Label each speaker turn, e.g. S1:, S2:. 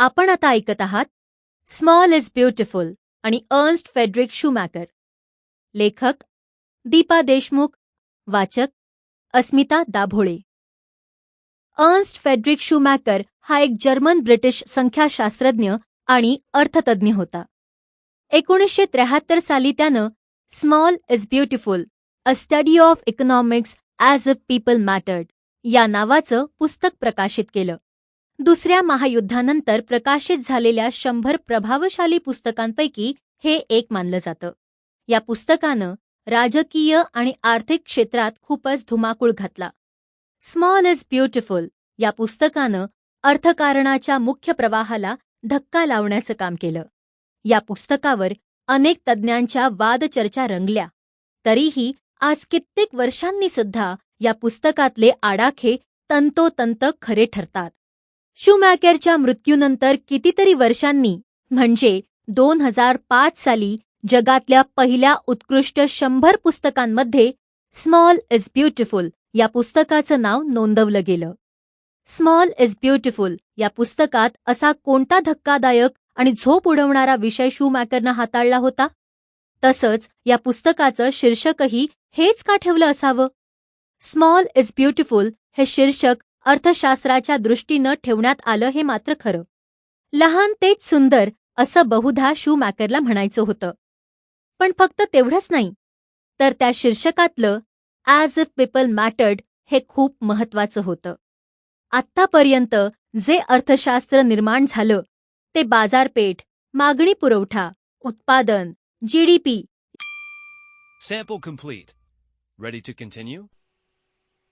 S1: आपण आता ऐकत आहात स्मॉल इज ब्युटिफुल आणि अर्न्स्ट फेडरिक शुमॅकर लेखक दीपा देशमुख वाचक अस्मिता दाभोळे. अर्न्स्ट फेडरिक शुमॅकर हा एक जर्मन ब्रिटिश संख्याशास्त्रज्ञ आणि अर्थतज्ञ होता. एकोणीसशे त्र्याहत्तर साली त्यानं small is beautiful a study of economics as a people mattered या नावाचं पुस्तक प्रकाशित केलं. दुसऱ्या महायुद्धानंतर प्रकाशित झालेल्या शंभर प्रभावशाली पुस्तकांपैकी हे एक मानलं जातं. या पुस्तकानं राजकीय आणि आर्थिक क्षेत्रात खूपच धुमाकूळ घातला. स्मॉल इज ब्युटिफुल या पुस्तकानं अर्थकारणाच्या मुख्य प्रवाहाला धक्का लावण्याचं काम केलं. या पुस्तकावर अनेक तज्ज्ञांच्या वादचर्चा रंगल्या. तरीही आज कित्येक वर्षांनी सुद्धा या पुस्तकातले आडाखे तंतोतंत खरे ठरतात. शुमॅकरच्या मृत्यूनंतर कितीतरी वर्षांनी म्हणजे दोन हजार पाच साली जगातल्या पहिल्या उत्कृष्ट शंभर पुस्तकांमध्ये स्मॉल इज ब्युटिफुल या पुस्तकाचं नाव नोंदवलं गेलं. स्मॉल इज ब्युटिफुल या पुस्तकात असा कोणता धक्कादायक आणि झोप उडवणारा विषय शूमॅकरनं हाताळला होता? तसंच या पुस्तकाचं शीर्षकही हेच का ठेवलं असावं? स्मॉल इज ब्युटिफुल हे शीर्षक अर्थशास्त्राच्या दृष्टीनं ठेवण्यात आलं हे मात्र खरं लहान तेच सुंदर असं बहुधा शूमॅकरला म्हणायचं होतं पण फक्त तेवढंच नाही तर त्या शीर्षकातलं ॲज इफ पीपल मॅटर्ड हे खूप महत्वाचं होतं आत्तापर्यंत जे अर्थशास्त्र निर्माण झालं ते बाजारपेठ मागणी पुरवठा उत्पादन GDP
S2: Sample complete. Ready to continue?